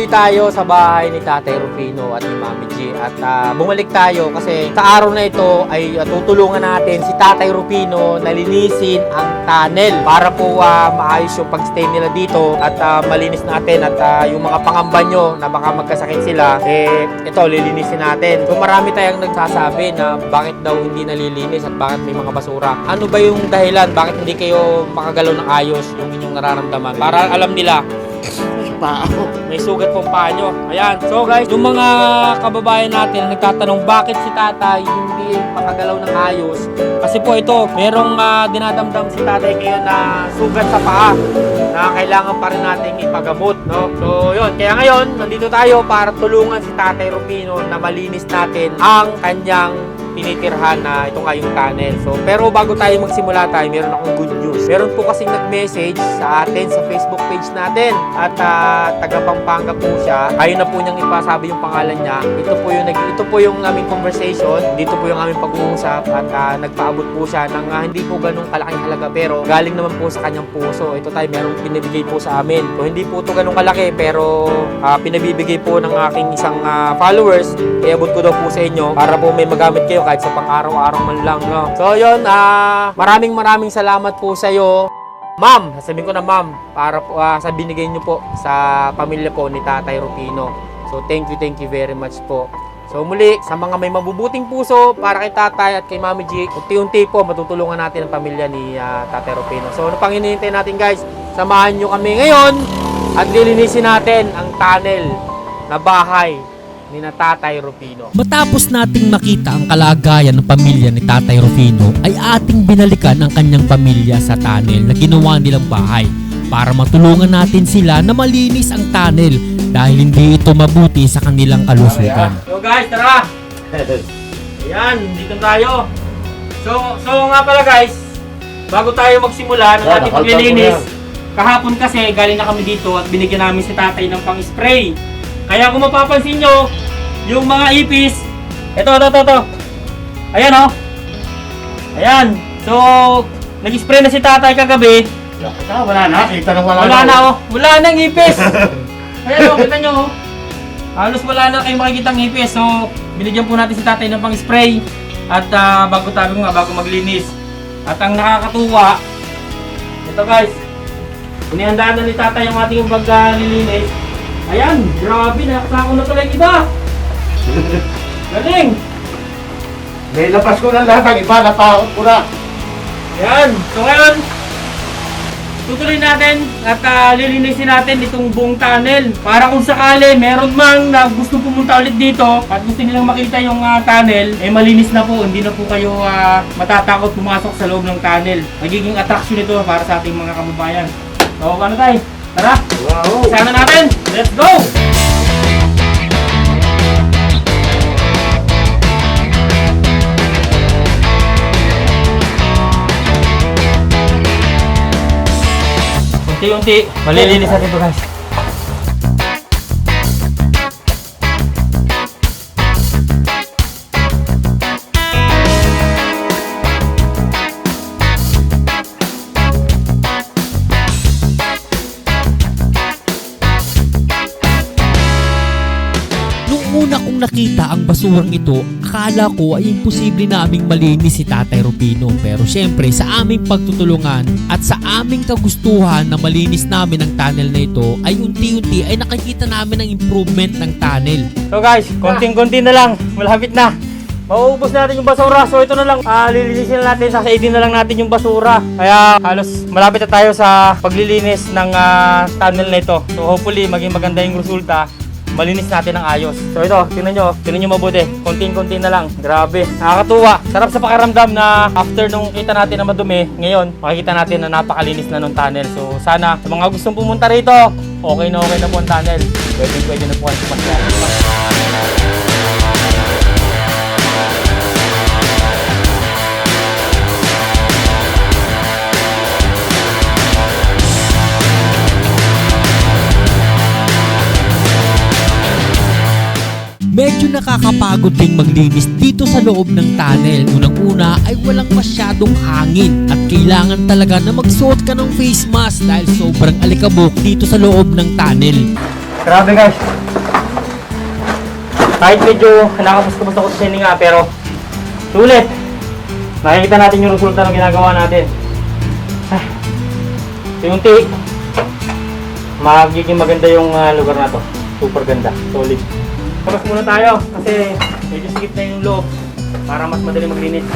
Tuloy tayo sa bahay ni Tatay Rufino at ni Mami G. At ah, bumalik tayo kasi sa araw na ito ay ah, tutulungan natin si Tatay Rufino na linisin ang tunnel para po ah, maayos yung pagstay nila dito at ah, malinis natin at ah, yung mga pangamba nyo na baka magkasakit sila, eh ito lilinisin natin. So marami tayong nagsasabi na bakit daw hindi nalilinis at bakit may mga basura. Ano ba yung dahilan? Bakit hindi kayo makagalaw ng ayos yung inyong nararamdaman? Para alam nila Pa ako. may sugat pong paa nyo. Ayan. So guys, yung mga kababayan natin na nagtatanong bakit si tatay hindi makagalaw ng ayos. Kasi po ito, merong ah, dinadamdam si tatay ngayon na sugat sa paa na kailangan pa rin nating ipagamot. No? So yun, kaya ngayon, nandito tayo para tulungan si tatay Rufino na malinis natin ang kanyang tinitirhan na ito nga yung tunnel. So, pero bago tayo magsimula tayo, meron akong good news. Meron po kasing nag-message sa atin sa Facebook page natin at ah, taga Pampanga po siya. Ayaw na po niyang ipasabi yung pangalan niya. Ito po yung ito po yung aming conversation. Dito po yung aming pag-uusap at ah, nagpaabot po siya ng ah, hindi po ganung kalaking halaga pero galing naman po sa kanyang puso. Ito tayo merong pinabigay po sa amin. So hindi po ito ganung kalaki pero ah, pinabibigay po ng aking isang ah, followers. Iabot ko daw po sa inyo para po may magamit kayo kahit sa pang-araw-araw man lang. No? So yun, ah, maraming maraming salamat po sa iyo. Ma'am, sasabihin ko na ma'am, para po ah, sa binigay niyo po sa pamilya po ni Tatay Rufino. So thank you, thank you very much po. So muli, sa mga may mabubuting puso para kay Tatay at kay Mami G, unti-unti po matutulungan natin ang pamilya ni ah, Tatay Rufino. So ano pang hinihintay natin guys? Samahan nyo kami ngayon at lilinisin natin ang tunnel na bahay ni na Tatay Rufino. Matapos nating makita ang kalagayan ng pamilya ni Tatay Rufino ay ating binalikan ang kanyang pamilya sa tunnel na ginawa nilang bahay para matulungan natin sila na malinis ang tunnel dahil hindi ito mabuti sa kanilang kalusugan. So guys, tara! Ayan, dito tayo. So, so nga pala guys, bago tayo magsimula ng ating paglilinis, kahapon kasi galing na kami dito at binigyan namin si tatay ng pang-spray. Kaya kung mapapansin nyo, yung mga ipis, ito, ito, ito, ito. Ayan oh. Ayan. So, nag-spray na si tatay kagabi. Ah, wala na. Kita na wala, Wala na oh. Wala nang ipis. Ayan oh, kita nyo oh. Halos wala na kayong makikita ng ipis. So, binigyan po natin si tatay ng pang-spray. At ah, bago tayo nga, bago maglinis. At ang nakakatuwa, ito guys, inihandaan na ni tatay yung ating paglilinis. Ayan, grabe, nakasako na pala yung iba. Galing! May labas ko na lahat. Ang iba, napaot ko na. Ayan, so ngayon, tutuloy natin at ah, lilinisin natin itong buong tunnel. Para kung sakali meron mang na gusto pumunta ulit dito at gusto nilang makita yung ah, tunnel, eh malinis na po. Hindi na po kayo ah, matatakot pumasok sa loob ng tunnel. Magiging attraction ito para sa ating mga kababayan. So ano tayo? Tara, Wow. sana natin. Let's go! Unti-unti, malilinis natin ito guys. Una kong nakita ang basurang ito, akala ko ay imposible naming malinis si Tatay Rufino. Pero syempre sa aming pagtutulungan at sa aming kagustuhan na malinis namin ang tunnel na ito ay unti-unti ay nakikita namin ang improvement ng tunnel. So guys, konting-konti na lang, malapit na. Mauubos natin yung basura. So ito na lang, ah, lilinisin na natin, sasaidin na lang natin yung basura. Kaya halos malapit na tayo sa paglilinis ng ah, tunnel na ito. So hopefully maging maganda yung resulta. Malinis natin ng ayos. So ito, tingnan nyo, tingnan nyo mabuti. Konting-konti na lang. Grabe. Nakakatuwa. Sarap sa pakiramdam na after nung kita natin na madumi, ngayon, makikita natin na napakalinis na nung tunnel. So sana, sa mga gustong pumunta rito, okay na okay na po ang tunnel. Pwede, pwede na po ang pumasok. Medyo nakakapagod ding maglinis dito sa loob ng tunnel. Unang-una ay walang masyadong hangin at kailangan talaga na magsuot ka ng face mask dahil sobrang alikabok dito sa loob ng tunnel. Grabe guys. Kahit medyo nakapus-kapus ako sa hininga pero sulit. Nakikita natin yung resulta ng ginagawa natin. Ay, unti magiging maganda yung ah, lugar na to. Super ganda. Solid. Tapos muna tayo kasi medyo sikip na yung loob para mas madali maglinis.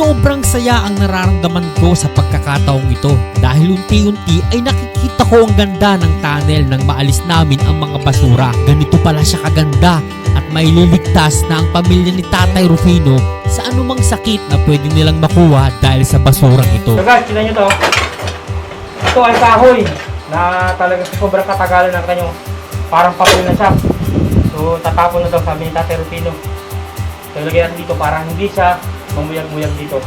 Sobrang saya ang nararamdaman ko sa pagkakataong ito dahil unti-unti ay nakikita ko ang ganda ng tunnel nang maalis namin ang mga basura. Ganito pala siya kaganda at maililigtas na ang pamilya ni Tatay Rufino sa anumang sakit na pwede nilang makuha dahil sa basurang ito. So guys, tignan nyo to. Ito ay kahoy na talaga sa sobrang katagalan ng kanyang parang papel na siya. So tatapon na to sabi ni Tate Rufino. So lagyan dito para hindi siya mamuyag-muyag dito.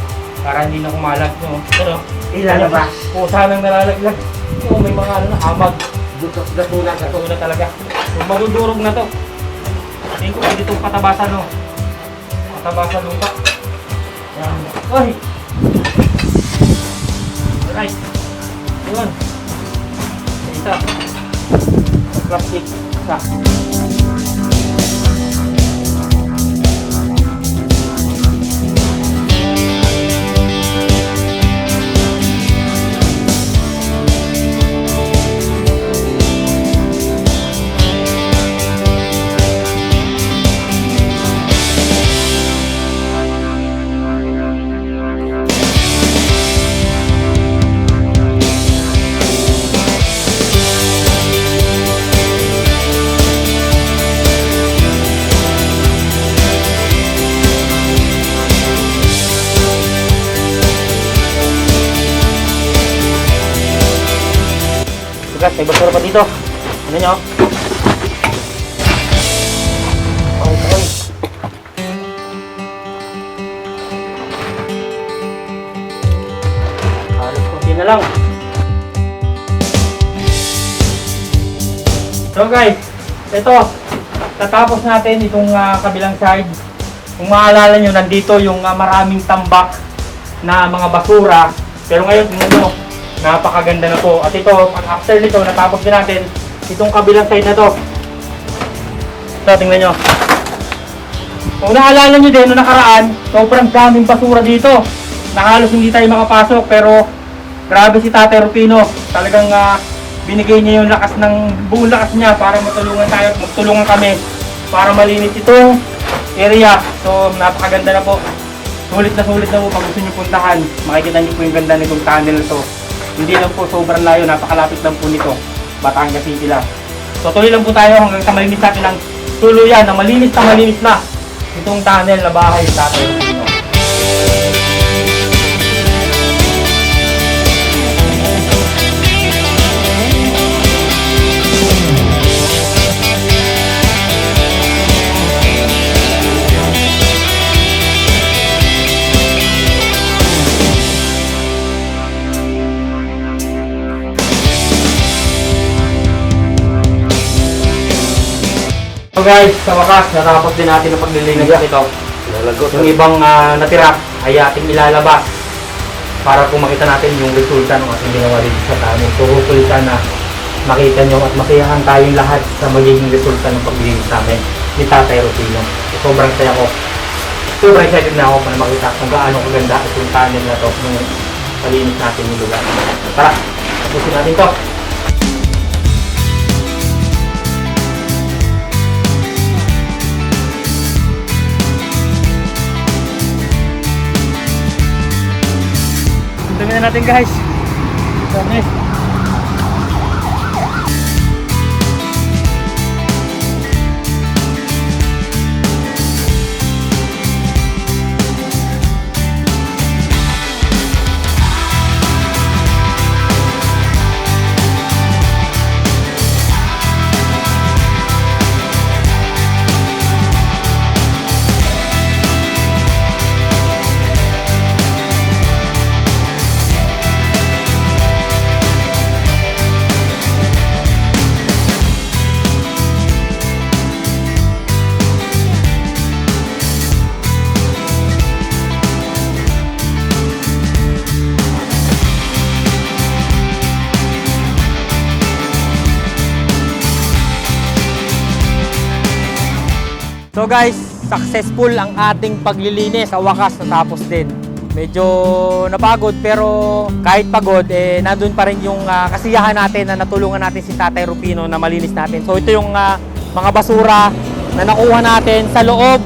Para hindi na kumalat. No? Ano? Ilalabas. Pusa nang nalalaglag. Oo, may mga ano na, amag. Dutok na. Ito na talaga. So madudurog na to. Tingin ko pwede itong patabasan no. Patabasan lupa. Yan. Ay! Right. Yun. Isa. Plastic. Isa. Guys, may basura pa dito. Ano nyo? Okay. Halos na lang. So guys, ito. Tatapos natin itong ah, kabilang side. Kung maalala nyo, nandito yung ah, maraming tambak na mga basura. Pero ngayon, tingnan nyo, napakaganda na to. At ito, pag after nito, natapos din natin itong kabilang side na to. Ito, tingnan nyo. Kung naalala nyo din, noong nakaraan, sobrang daming basura dito. Na halos hindi tayo makapasok, pero grabe si Tate Rufino. Talagang ah, binigay niya yung lakas ng buong lakas niya para matulungan tayo at magtulungan kami para malinis itong area. So, napakaganda na po. Sulit na sulit na po pag gusto nyo puntahan. Makikita nyo po yung ganda nitong tunnel to. Hindi lang po sobrang layo, napakalapit lang po nito. Batangas City lang. So tuloy lang po tayo hanggang sa malinis natin ng tuluyan, na malinis na malinis na itong tunnel na bahay ng tatay. So guys, sa wakas, natapos din natin ang paglilinis nito. Lalagot. Yung ibang ah, natira ay ating ilalabas para kung makita natin yung resulta ng ating ginawa dito sa tanin. So hopefully sana makita nyo at masiyahan tayong lahat sa magiging resulta ng paglilinis namin ni Tatay Rufino. So, sobrang saya ko. Sobrang excited na ako para makita kung gaano kaganda itong tunnel na to nung palinis natin yung lugar. Tara, tapusin natin to. Na natin guys. Dami. So guys, successful ang ating paglilinis. Sa wakas, natapos din. Medyo napagod pero kahit pagod, eh, nandun pa rin yung ah, kasiyahan natin na natulungan natin si Tatay Rupino na malinis natin. So ito yung ah, mga basura na nakuha natin sa loob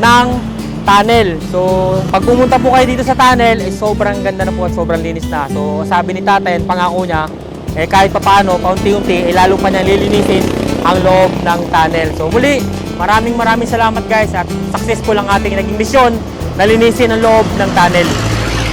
ng tunnel. So pag pumunta po kayo dito sa tunnel, eh, sobrang ganda na po at sobrang linis na. So sabi ni Tatay, at pangako niya, eh kahit papaano, paunti-unti, eh, lalo pa niya lilinisin ang loob ng tunnel. So muli, maraming maraming salamat guys at successful ang ating naging misyon na linisin ang loob ng tunnel.